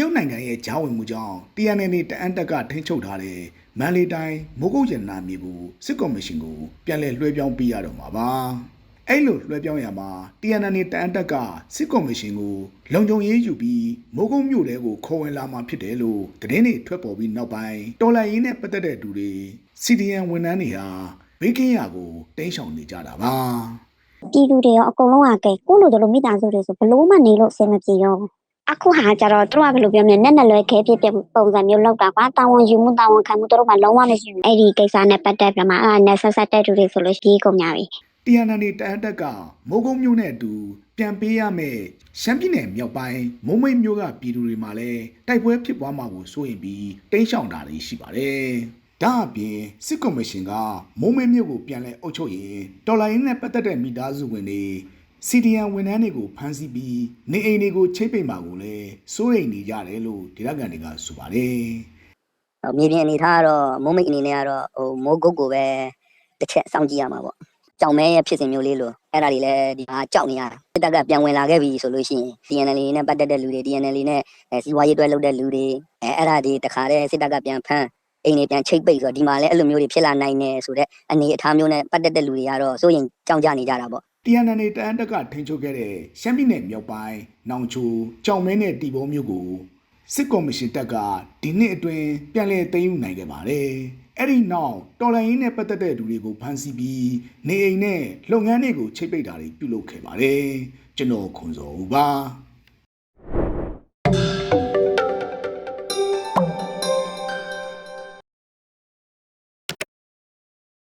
ရုတ်နိုင်ငံရဲ့ဂျားဝင်မှုကြောင့် TNN တအန်တက်ကထိန်းချုပ်ထားတဲ့မန္တလေးတိုင်းမိုးကုတ်ရတနာမြေကိုစစ်ကော်မရှင်ကိုပြန်လည်လွှဲပြောင်းပေးရတော့မှာပါအဲ့လိုလွှဲပြောင်းရမှာ TNN တအန်တက်ကစစ်ကော်မရှင်ကိုလုံခြုံရေးယူပြီးမိုးကုတ်မြို့တဲကိုခေါ်ဝင်လာမှာဖြစ်တယ်လို့သတင်းတွေထွက်ပေါ်ပြီးနောက်ပိုင်းတော်လိုင်းရင်းနဲ့ပတ်သက်တဲ့သူတွေ CDN ဝန်ထမ်းတွေဟာဘေးကင်းရာကိုတင်းရှောင်နေကြတာပါပြည်သူတွေရောအကုန်လုံးကကဲကိုလိုတို့လိုမိသားစုတွေဆိုဘလို့မှနေလို့အဆင်မပြေတော့ဘူး အခုဟာကြတော့သူတို့ကဘယ်လိုပြောမလဲနဲ့နဲ့လွဲခဲဖြစ်တဲ့ပုံစံမျိုးလောက်တာကွာတာဝန်ယူမှုတာဝန်ခံမှုသူတို့ကလုံးဝမရှိဘူးအဲ့ဒီကိစ္စနဲ့ပတ်သက်ပြီးမှအဲ့ဒါနဲ့ဆက်ဆက်တဲ့သူတွေဆိုလို့ရှိရင်ကုန်ကြပြီ TNN တအန်တက်ကမိုးကုတ်မြို့နဲ့အတူပြန်ပေးရမယ်ရှမ်းပြည်နယ်မြောက်ပိုင်းမုံမိတ်မြို့ကပြည်သူတွေမှာလည်းတိုက်ပွဲဖြစ်ပွားမှာကိုစိုးရင်ပြီးတင်းရှောင်တာတွေရှိပါတယ်။ဒါအပြင်စစ်ကော်မရှင်ကမုံမိတ်မြို့ကိုပြန်လဲအုပ်ချုပ်ရင်တော်လိုင်းနဲ့ပတ်သက်တဲ့မိသားစုဝင်တွေ CDN ဝန်ထမ်းတွေကိုဖမ်းဆီးပြီးနေအိမ်တွေကိုချိတ်ပိတ်မှာကိုလည်းစိုးရိမ်နေကြတယ်လို့ဒေသခံတွေကဆိုပါတယ်။ဟိုမြေပြင်အနေထားကတော့မုံမိတ်အနေနဲ့ကတော့ဟိုမိုးကုတ်ကိုပဲတစ်ချက်စောင့်ကြည့်ရမှာပေါ့ကြောင်မဲရဲ့ဖြစ်စဉ်မျိုးလေးလို့အဲ့ဒါတွေလည်းဒီမှာကြောက်နေရတာစစ်တပ်ကပြန်ဝင်လာခဲ့ပြီဆိုလို့ရှိရင် DNL နဲ့ပတ်သက်တဲ့လူတွေ DNL နဲ့အဲစီးပွားရေးတွဲလုပ်တဲ့လူတွေအဲအဲ့ဒါတွေတခါတည်းစစ်တပ်ကပြန်ဖမ်းအိမ်တွေပြန်ချိတ်ပိတ်ဆိုတော့ဒီမှာလည်းအဲ့လိုမျိုးတွေဖြစ်လာနိုင်တယ်ဆိုတော့အနေအထားမျိုးနဲ့ပတ်သက်တဲ့လူတွေကတော့စိုးရင်ကြောင်ကြနေကြတာပေါ့ TNN တအန်တက်ကထိန်းချုပ်ခဲ့တဲ့ရှမ်းပြည်နယ်မြောက်ပိုင်းနောင်ချိုကြောင်မဲနဲ့တီဘောမြို့ကိုစစ်ကော်မရှင်တပ်ကဒီနှစ်အတွင်းပြန်လည်သိမ်းယူနိုင်ခဲ့ပါတယ်။အဲ့ဒီနောက်တော်လိုင်းရင်းနဲ့ပတ်သက်တဲ့လူတွေကိုဖမ်းဆီးပြီးနေအိမ်နဲ့လုပ်ငန်းတွေကိုချိတ်ပိတ်တာတွေပြုလုပ်ခဲ့ပါတယ်။ကျွန်တော်ခွန်စောဦးပါ။